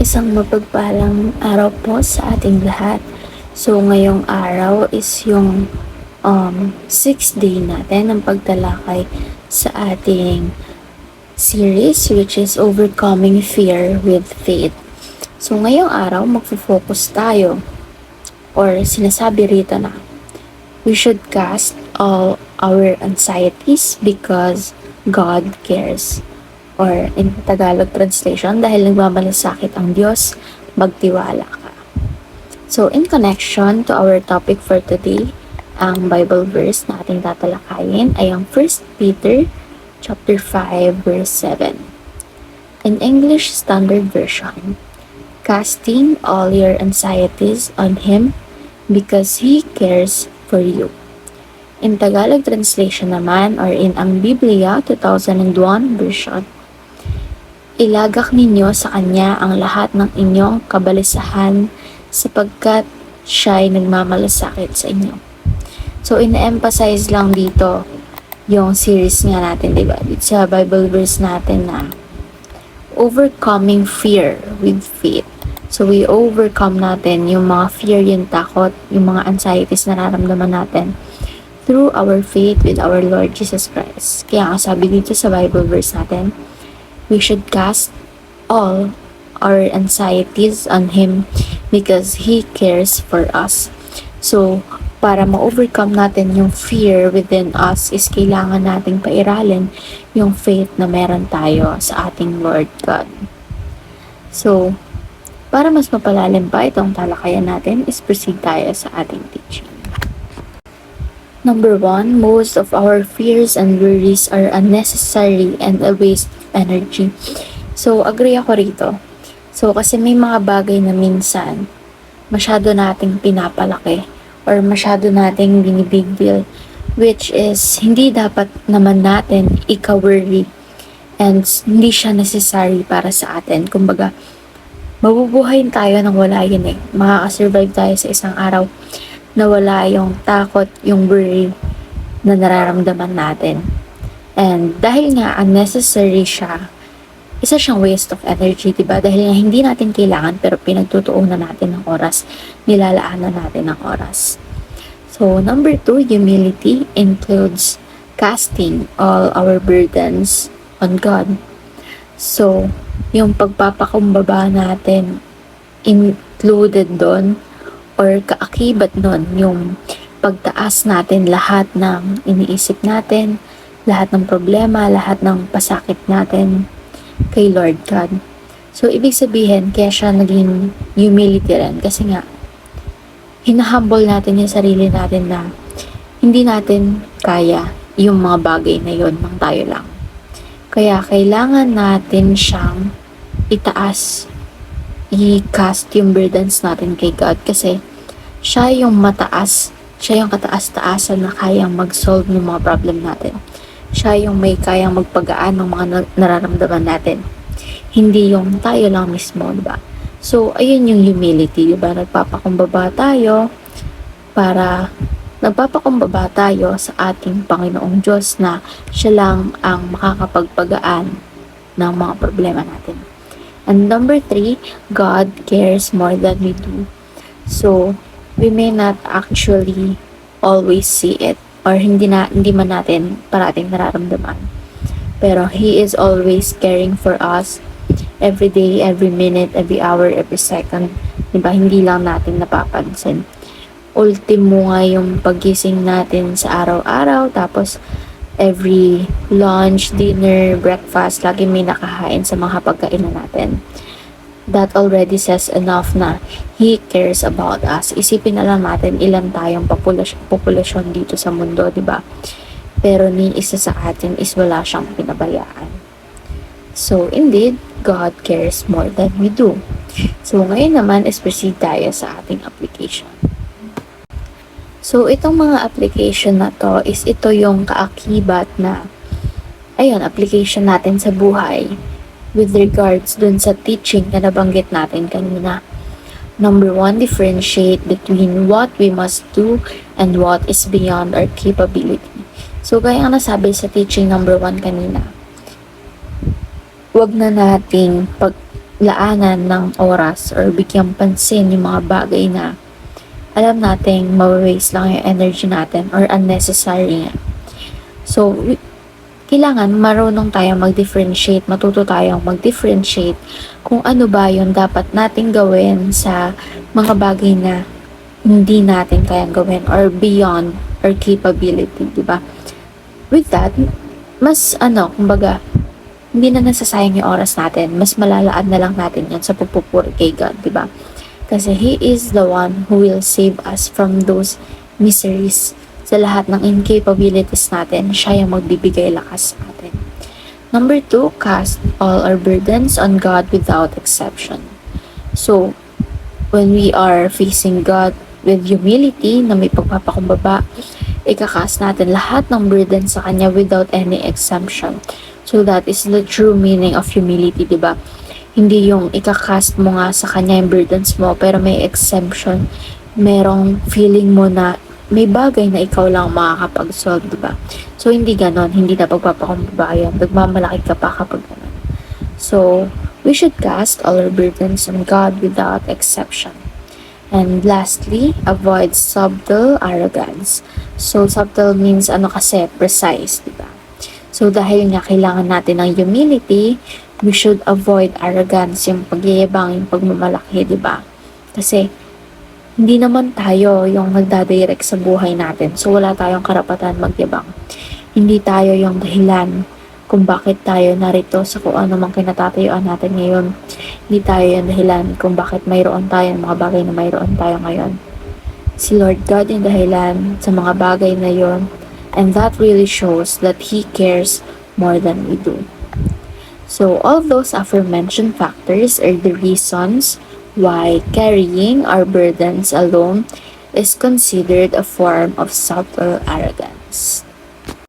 Isang mapagpalang araw po sa ating lahat. So ngayong araw is yung um, sixth day natin ng pagtalakay sa ating series which is Overcoming Fear with Faith. So ngayong araw magfo-focus tayo or sinasabi rito na we should cast all our anxieties because God cares. Or in Tagalog translation, dahil nagmamalasakit ang Diyos, magtiwala ka. So, in connection to our topic for today, ang Bible verse na ating tatalakayin ay ang 1 Peter chapter 5 verse 7. In English Standard Version, casting all your anxieties on Him because He cares for you. In Tagalog translation naman or in ang Biblia 2001 version, Ilagak ninyo sa Kanya ang lahat ng inyong kabalisahan sapagkat siya'y nagmamalasakit sa inyo. So, in-emphasize lang dito yung series nga natin, di ba? Sa Bible verse natin na overcoming fear with faith. So, we overcome natin yung mga fear, yung takot, yung mga anxieties na nararamdaman natin through our faith with our Lord Jesus Christ. Kaya nga sabi dito sa Bible verse natin, we should cast all our anxieties on Him because He cares for us. So, para ma-overcome natin yung fear within us is kailangan nating pairalin yung faith na meron tayo sa ating Lord God. So, para mas mapalalim pa itong talakayan natin, is proceed tayo sa ating teaching. Number one, most of our fears and worries are unnecessary and a waste energy. So, agree ako rito. So, kasi may mga bagay na minsan, masyado nating pinapalaki or masyado nating binibig deal which is hindi dapat naman natin ika-worry and hindi siya necessary para sa atin. Kumbaga, mabubuhayin tayo nang wala yun eh. Makakasurvive tayo sa isang araw na wala yung takot, yung worry na nararamdaman natin. And dahil nga unnecessary siya, isa siyang waste of energy, diba? Dahil nga hindi natin kailangan pero pinagtutuunan natin ng oras, nilalaanan natin ng oras. So, number two, humility includes casting all our burdens on God. So, yung pagpapakumbaba natin included doon or kaakibat nun yung pagtaas natin lahat ng iniisip natin, lahat ng problema, lahat ng pasakit natin kay Lord God. So, ibig sabihin, kaya siya naging humility rin. Kasi nga, hinahumble natin yung sarili natin na hindi natin kaya yung mga bagay na yon ng tayo lang. Kaya, kailangan natin siyang itaas, i-cast yung burdens natin kay God. Kasi, siya yung mataas, siya yung kataas-taasan na kayang mag-solve ng mga problem natin. Siya yung may kayang magpagaan ng mga na- nararamdaman natin. Hindi yung tayo lang mismo, di ba? So, ayun yung humility, di ba? Nagpapakumbaba tayo para nagpapakumbaba tayo sa ating Panginoong Diyos na siya lang ang makakapagpagaan ng mga problema natin. And number three, God cares more than we do. So, we may not actually always see it or hindi na hindi man natin parating nararamdaman. Pero He is always caring for us every day, every minute, every hour, every second. Diba? Hindi lang natin napapansin. Ultimo nga yung pagising natin sa araw-araw, tapos every lunch, dinner, breakfast, lagi may nakahain sa mga pagkainan natin that already says enough na He cares about us. Isipin na lang natin ilan tayong populasyon, dito sa mundo, di ba? Pero ni isa sa atin is wala siyang pinabayaan. So, indeed, God cares more than we do. So, ngayon naman is proceed tayo sa ating application. So, itong mga application na to is ito yung kaakibat na ayun, application natin sa buhay with regards dun sa teaching na nabanggit natin kanina. Number one, differentiate between what we must do and what is beyond our capability. So, gaya nga nasabi sa teaching number one kanina, wag na nating pag laanan ng oras or bigyang pansin yung mga bagay na alam nating mawawaste lang yung energy natin or unnecessary nga. So, kailangan marunong tayong mag-differentiate, matuto tayong mag-differentiate kung ano ba yung dapat nating gawin sa mga bagay na hindi natin kayang gawin or beyond our capability, di ba? With that, mas ano, kumbaga, hindi na nasasayang yung oras natin. Mas malalaan na lang natin yan sa pagpupuri kay God, di ba? Kasi He is the one who will save us from those miseries. Sa lahat ng incapabilities natin, siya yung magbibigay lakas sa atin. Number two, cast all our burdens on God without exception. So, when we are facing God with humility na may pagpapakumbaba, ikakas natin lahat ng burden sa Kanya without any exemption. So that is the true meaning of humility, di ba? Hindi yung ikakast mo nga sa Kanya yung burdens mo, pero may exemption. Merong feeling mo na may bagay na ikaw lang makakapag-solve, di ba? So, hindi ganon. Hindi na pagpapakumbaba yan. Nagmamalaki ka pa kapag ganon. So, we should cast all our burdens on God without exception. And lastly, avoid subtle arrogance. So, subtle means ano kasi, precise, di ba? So, dahil nga kailangan natin ng humility, we should avoid arrogance, yung pagyayabang, yung pagmamalaki, di ba? Kasi, hindi naman tayo yung nagdadirect sa buhay natin. So, wala tayong karapatan magyabang. Hindi tayo yung dahilan kung bakit tayo narito sa kung ano mang kinatatayuan natin ngayon. Hindi tayo yung dahilan kung bakit mayroon tayo ng mga bagay na mayroon tayo ngayon. Si Lord God yung dahilan sa mga bagay na yon and that really shows that He cares more than we do. So all those aforementioned factors are the reasons why carrying our burdens alone is considered a form of subtle arrogance.